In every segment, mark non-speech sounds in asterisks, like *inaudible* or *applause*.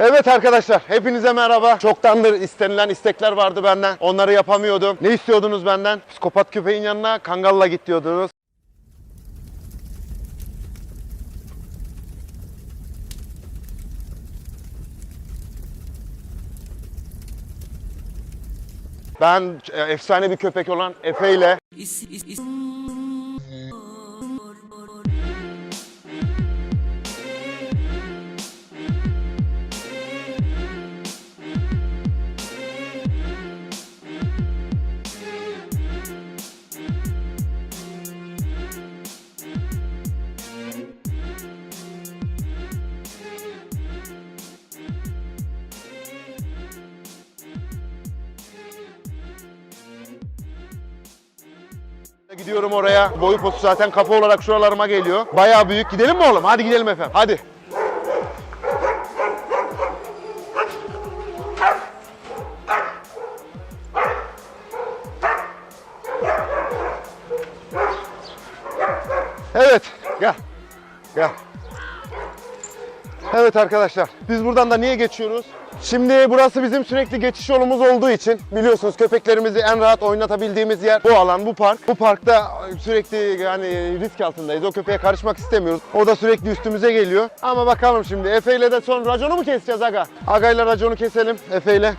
Evet arkadaşlar hepinize merhaba. Çoktandır istenilen istekler vardı benden. Onları yapamıyordum. Ne istiyordunuz benden? Psikopat köpeğin yanına kangalla git diyordunuz. Ben e, efsane bir köpek olan Efe ile Gidiyorum oraya. Boyu postu zaten kafa olarak şuralarıma geliyor. Bayağı büyük. Gidelim mi oğlum? Hadi gidelim efendim. Hadi. Evet. Gel. Gel. Evet arkadaşlar, biz buradan da niye geçiyoruz? Şimdi burası bizim sürekli geçiş yolumuz olduğu için biliyorsunuz köpeklerimizi en rahat oynatabildiğimiz yer bu alan, bu park. Bu parkta sürekli yani risk altındayız. O köpeğe karışmak istemiyoruz. O da sürekli üstümüze geliyor. Ama bakalım şimdi Efe ile de son raconu mu keseceğiz aga? Aga ile raconu keselim Efe ile.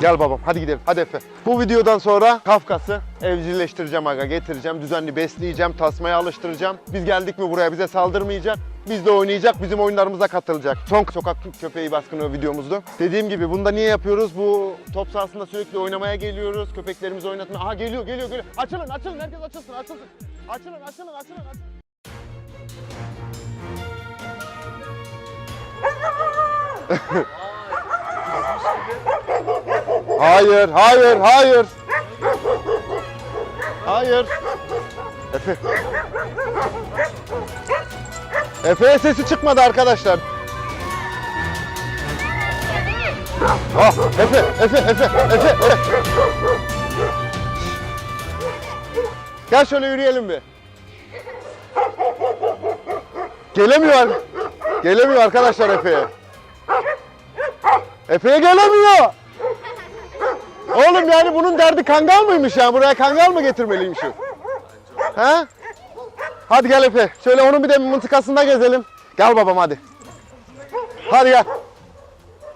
Gel babam hadi gidelim hadi Efe. Bu videodan sonra Kafkas'ı evcilleştireceğim aga getireceğim. Düzenli besleyeceğim, tasmaya alıştıracağım. Biz geldik mi buraya bize saldırmayacak. Biz de oynayacak, bizim oyunlarımıza katılacak. Son sokak köpeği baskını videomuzdu. Dediğim gibi bunu da niye yapıyoruz? Bu top sahasında sürekli oynamaya geliyoruz. Köpeklerimizi oynatmaya. Aha geliyor, geliyor, geliyor. Açılın, açılın. Herkes açılsın, açılsın. Açılın, açılın, açılın, açılın. *laughs* Hayır, hayır, hayır. Hayır. Efe. Efe'ye sesi çıkmadı arkadaşlar. Ah, Efe, Efe, Efe, Efe, Efe. Gel şöyle yürüyelim bir. Gelemiyor. Gelemiyor arkadaşlar Efe'ye. Efe'ye gelemiyor. Oğlum yani bunun derdi kangal mıymış ya? Buraya kangal mı getirmeliymişiz? He? Hadi gel Efe. Şöyle onun bir de mıntıkasında gezelim. Gel babam hadi. Hadi gel.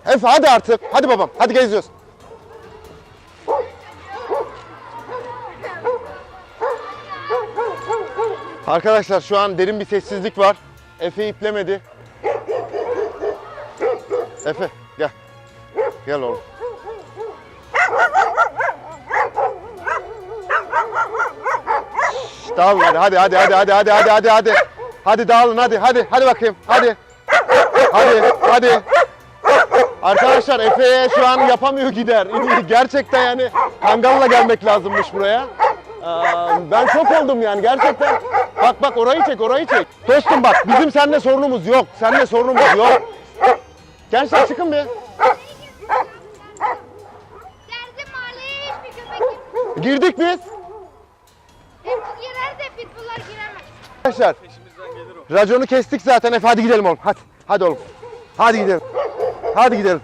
Efe hadi artık. Hadi babam. Hadi geziyoruz. Arkadaşlar şu an derin bir sessizlik var. Efe iplemedi. Efe gel. Gel oğlum. Şşş, Dağılın hadi hadi hadi hadi hadi hadi hadi hadi hadi. Hadi dağılın hadi hadi hadi bakayım hadi. Hadi hadi. Arkadaşlar Efe'ye şu an yapamıyor gider. Gerçekten yani kangalla gelmek lazımmış buraya. Ben çok oldum yani gerçekten. Bak bak orayı çek orayı çek. Dostum bak bizim seninle sorunumuz yok. Seninle sorunumuz yok. Gençler çıkın bir. Girdik biz. Arkadaşlar raconu kestik zaten Efe hadi gidelim oğlum hadi. Hadi oğlum. Hadi gidelim. Hadi gidelim.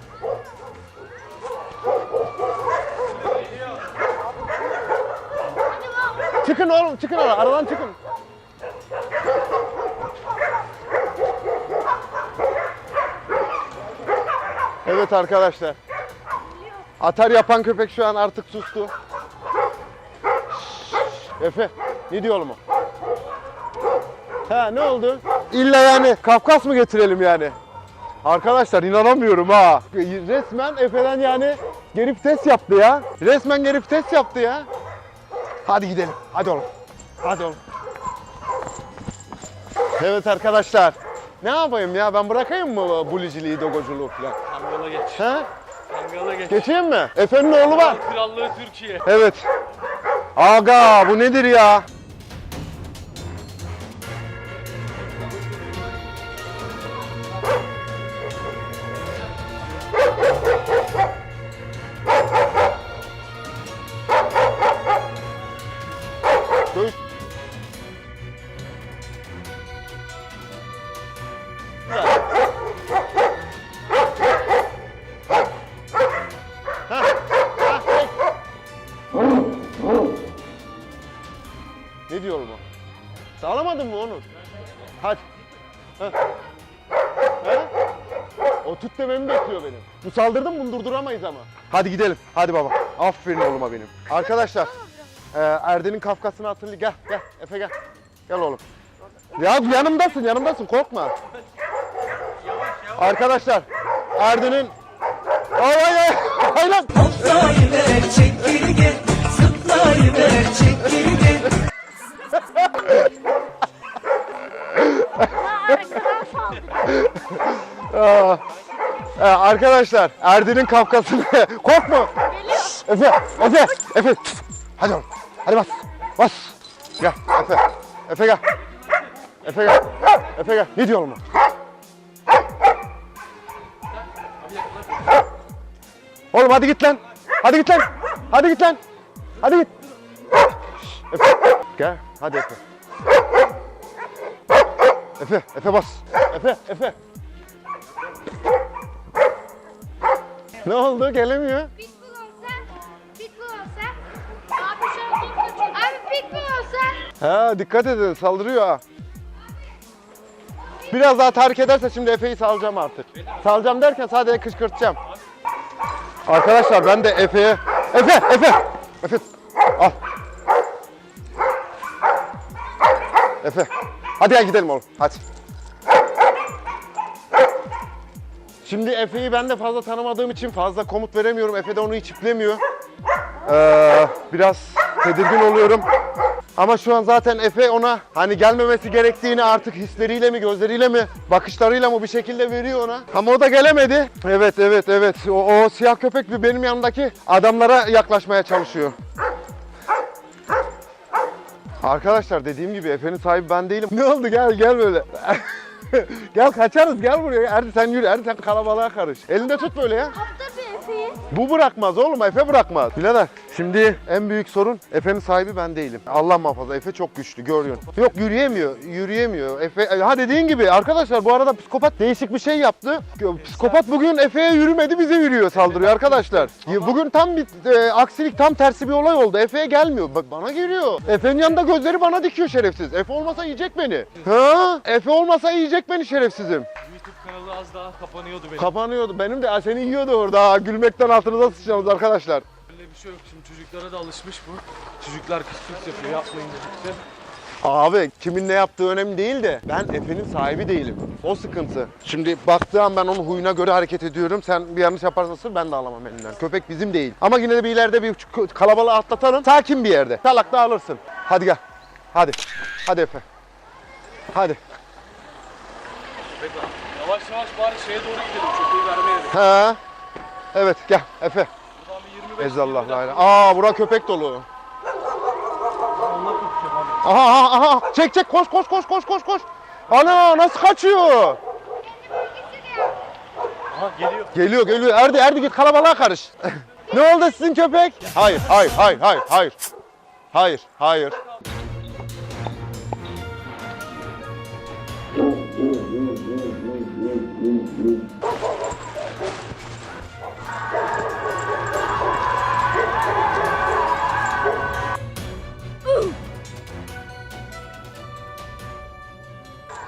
Çıkın oğlum çıkın ara- aradan çıkın. Evet arkadaşlar. Atar yapan köpek şu an artık sustu. Şşş, Efe ne diyor oğlum o? Ha ne oldu? İlla yani Kafkas mı getirelim yani? Arkadaşlar inanamıyorum ha. Resmen Efe'den yani geri vites yaptı ya. Resmen geri vites yaptı ya. Hadi gidelim. Hadi oğlum. Hadi oğlum. Evet arkadaşlar. Ne yapayım ya? Ben bırakayım mı buliciliği, dogoculuğu falan? Kangala geç. He? Kangala geç. Geçeyim mi? Efe'nin oğlu var. Krallığı Türkiye. Evet. Aga bu nedir ya? Alamadın mı onu? Hadi. Ha. Ha? O tut dememi bekliyor benim. Bu saldırdı mı bunu durduramayız ama. Hadi gidelim. Hadi baba. Aferin oğluma benim. Arkadaşlar. e, Erden'in kafkasını hatırlı. Gel gel. Efe gel. Gel oğlum. Ya yanımdasın yanımdasın korkma. Arkadaşlar. Erden'in... Ay ay ay. *laughs* Ay arkadaşlar Erden'in kafkasını *laughs* korkma. Efe, Efe, Efe. Hadi oğlum. Hadi bas. Bas. Gel Efe. Efe gel. Efe gel. Efe gel. Ne diyor oğlum? Oğlum hadi git lan. Hadi git lan. Hadi git lan. Hadi git. Efe. Gel. Hadi Efe. Efe, Efe bas. Efe, Efe. Ne oldu? Gelemiyor. Pitbull olsa, pitbull olsa. Abi şu an kaçıyor. Abi pitbull olsa. Ha dikkat edin saldırıyor ha. Biraz daha tahrik ederse şimdi Efe'yi salacağım artık. Salacağım derken sadece kışkırtacağım. Arkadaşlar ben de Efe'ye... Efe! Efe! Efe! Al. Efe. Hadi gel gidelim oğlum. Hadi. Şimdi Efe'yi ben de fazla tanımadığım için fazla komut veremiyorum. Efe de onu hiç iplemiyor. Ee, biraz tedirgin oluyorum. Ama şu an zaten Efe ona hani gelmemesi gerektiğini artık hisleriyle mi, gözleriyle mi, bakışlarıyla mı bir şekilde veriyor ona. Ama o da gelemedi. Evet, evet, evet. O, o siyah köpek bir benim yanımdaki adamlara yaklaşmaya çalışıyor. Arkadaşlar dediğim gibi Efe'nin sahibi ben değilim. *laughs* Ne oldu gel gel böyle. *laughs* gel kaçarız gel buraya. Erdi sen yürü. Erdi sen kalabalığa karış. Elinde tut böyle ya. Bu bırakmaz oğlum Efe bırakmaz. Birader şimdi en büyük sorun Efe'nin sahibi ben değilim. Allah muhafaza Efe çok güçlü görüyorsun. Yok yürüyemiyor yürüyemiyor. Efe ha dediğin gibi arkadaşlar bu arada psikopat değişik bir şey yaptı. Psikopat bugün Efe'ye yürümedi bize yürüyor saldırıyor arkadaşlar. Bugün tam bir e, aksilik tam tersi bir olay oldu. Efe'ye gelmiyor. Bana geliyor. Efe'nin yanında gözleri bana dikiyor şerefsiz. Efe olmasa yiyecek beni. Ha? Efe olmasa yiyecek beni şerefsizim. Kanalı az daha kapanıyordu benim. Kapanıyordu. Benim de seni yiyordu orada. Ha, Gülmekten altınıza sıçacağız arkadaşlar. Öyle bir şey yok. Şimdi çocuklara da alışmış bu. Çocuklar kıs yapıyor. Yapmayın dedikçe. Abi kimin ne yaptığı önemli değil de ben Efe'nin sahibi değilim. O sıkıntı. Şimdi baktığım ben onun huyuna göre hareket ediyorum. Sen bir yanlış yaparsan sır ben de alamam elinden. Köpek bizim değil. Ama yine de bir ileride bir ç- kalabalığı atlatalım. Sakin bir yerde. Salak da alırsın. Hadi gel. Hadi. Hadi Efe. Hadi. Bekle. Yavaş yavaş bari şeye doğru gidelim. Köpeği vermeyelim. Ha. Evet gel Efe. Buradan bir 25 Ezallah 20 la dakika. ilahe. Aa bura köpek dolu. Aha aha aha. Çek çek koş koş koş koş koş koş. Ana nasıl kaçıyor? Aha geliyor. Geliyor geliyor. Erdi Erdi git kalabalığa karış. *laughs* ne oldu sizin köpek? Hayır hayır hayır hayır hayır. Hayır hayır.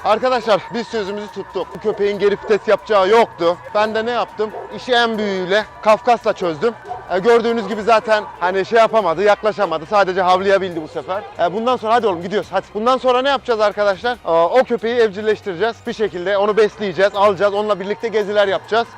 Arkadaşlar biz sözümüzü tuttuk. Bu köpeğin geri vites yapacağı yoktu. Ben de ne yaptım? İşi en büyüğüyle Kafkas'la çözdüm. E, gördüğünüz gibi zaten hani şey yapamadı, yaklaşamadı. Sadece havlayabildi bu sefer. E, bundan sonra hadi oğlum gidiyoruz hadi. Bundan sonra ne yapacağız arkadaşlar? E, o köpeği evcilleştireceğiz. Bir şekilde onu besleyeceğiz, alacağız. Onunla birlikte geziler yapacağız.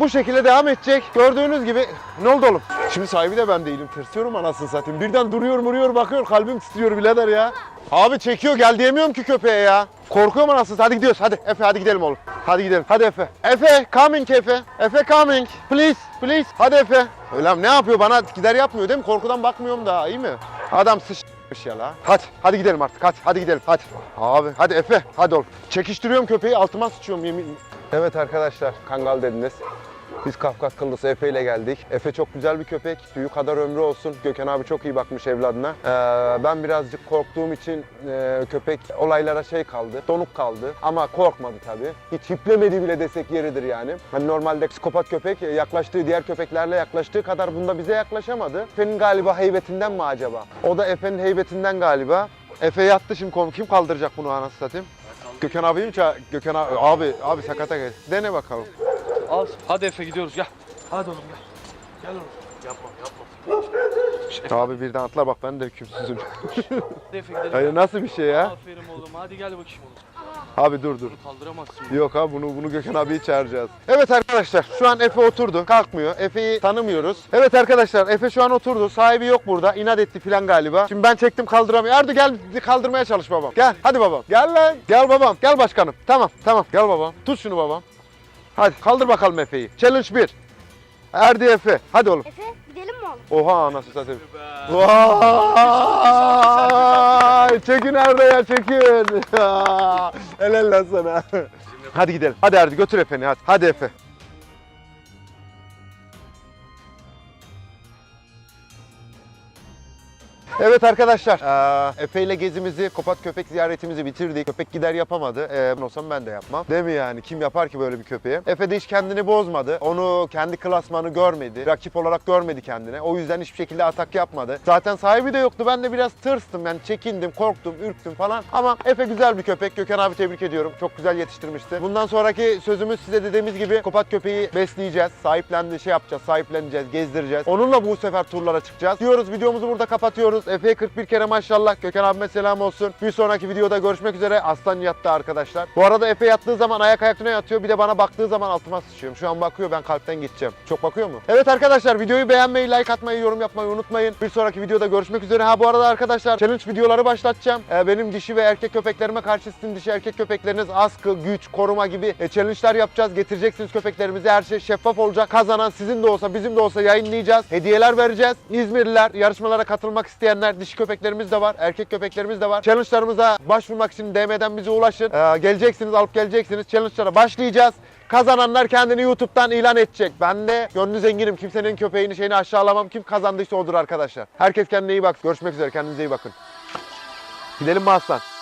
Bu şekilde devam edecek. Gördüğünüz gibi ne oldu oğlum? Şimdi sahibi de ben değilim. Tırsıyorum anasını satayım. Birden duruyor muruyor bakıyor. Kalbim titriyor birader ya. Abi çekiyor gel diyemiyorum ki köpeğe ya. Korkuyorum anasını. Hadi gidiyoruz. Hadi Efe hadi gidelim oğlum. Hadi gidelim. Hadi Efe. Efe coming Efe. Efe coming. Please please. Hadi Efe. Öyle ne yapıyor bana gider yapmıyor değil mi? Korkudan bakmıyorum daha iyi mi? Adam sıçmış ya la. Hadi hadi gidelim artık. Hadi hadi gidelim. Hadi. Abi hadi Efe. Hadi oğlum. Çekiştiriyorum köpeği altıma sıçıyorum yemin. Evet arkadaşlar kangal dediniz. Biz Kafkas Kıllısı Efe ile geldik. Efe çok güzel bir köpek. Tüyü kadar ömrü olsun. Gökhan abi çok iyi bakmış evladına. Ee, ben birazcık korktuğum için e, köpek olaylara şey kaldı. Donuk kaldı. Ama korkmadı tabii. Hiç hiplemedi bile desek yeridir yani. Hani normalde psikopat köpek yaklaştığı diğer köpeklerle yaklaştığı kadar bunda bize yaklaşamadı. Efe'nin galiba heybetinden mi acaba? O da Efe'nin heybetinden galiba. Efe yattı şimdi kom kim kaldıracak bunu anasını satayım? Gökhan abi mi Gökhan abi abi abi sakata gel. Dene bakalım. Al. Hadi Efe gidiyoruz gel. Hadi oğlum gel. Gel oğlum. Yapma yapma. Abi birden atla bak ben de hükümsüzüm. Hadi Efe gidelim. Hayır nasıl bir şey ya? Aferin oğlum. Hadi gel bakayım oğlum. Abi dur dur. Bunu kaldıramazsın. Yok abi bunu bunu Gökhan abiyi çağıracağız. Evet arkadaşlar şu an Efe oturdu. Kalkmıyor. Efe'yi tanımıyoruz. Evet arkadaşlar Efe şu an oturdu. Sahibi yok burada. İnat etti filan galiba. Şimdi ben çektim kaldıramıyor. Erdi gel kaldırmaya çalış babam. Gel hadi babam. Gel lan. Gel babam. Gel başkanım. Tamam tamam. Gel babam. Tut şunu babam. Hadi kaldır bakalım Efe'yi. Challenge 1. Erdi Efe. Hadi oğlum. Efe gidelim mi oğlum? Oha anasını satayım. Vay! Çekin Erdo ya çekin. *laughs* Helal lan sana. Hadi gidelim. Hadi Erdi götür Efe'ni hadi. Hadi Efe. Evet arkadaşlar, eee, Efe ile gezimizi, Kopat köpek ziyaretimizi bitirdik. Köpek gider yapamadı. Ben olsam ben de yapmam. Değil mi yani? Kim yapar ki böyle bir köpeği? Efe de hiç kendini bozmadı. Onu kendi klasmanı görmedi. Rakip olarak görmedi kendine. O yüzden hiçbir şekilde atak yapmadı. Zaten sahibi de yoktu. Ben de biraz tırstım. Yani çekindim, korktum, ürktüm falan. Ama Efe güzel bir köpek. Gökhan abi tebrik ediyorum. Çok güzel yetiştirmişti. Bundan sonraki sözümüz size dediğimiz gibi Kopat köpeği besleyeceğiz. Sahiplendi şey yapacağız. Sahipleneceğiz, gezdireceğiz. Onunla bu sefer turlara çıkacağız. Diyoruz videomuzu burada kapatıyoruz. Efe'ye 41 kere maşallah. Gökhan abime selam olsun. Bir sonraki videoda görüşmek üzere. Aslan yattı arkadaşlar. Bu arada Efe yattığı zaman ayak ayaklarına yatıyor. Bir de bana baktığı zaman altıma sıçıyorum. Şu an bakıyor ben kalpten gideceğim. Çok bakıyor mu? Evet arkadaşlar videoyu beğenmeyi, like atmayı, yorum yapmayı unutmayın. Bir sonraki videoda görüşmek üzere. Ha bu arada arkadaşlar challenge videoları başlatacağım. Ee, benim dişi ve erkek köpeklerime karşı sizin dişi erkek köpekleriniz askı, güç, koruma gibi e, challenge'lar yapacağız. Getireceksiniz köpeklerimizi. Her şey şeffaf olacak. Kazanan sizin de olsa bizim de olsa yayınlayacağız. Hediyeler vereceğiz. İzmirliler, yarışmalara katılmak isteyenler, dişi köpeklerimiz de var, erkek köpeklerimiz de var. Challenge'larımıza başvurmak için DM'den bize ulaşın. Ee, geleceksiniz, alıp geleceksiniz. Challenge'lara başlayacağız. Kazananlar kendini YouTube'dan ilan edecek. Ben de gönlü zenginim. Kimsenin köpeğini şeyini aşağılamam. Kim kazandıysa odur arkadaşlar. Herkes kendine iyi bak. Görüşmek üzere. Kendinize iyi bakın. Gidelim mi aslan?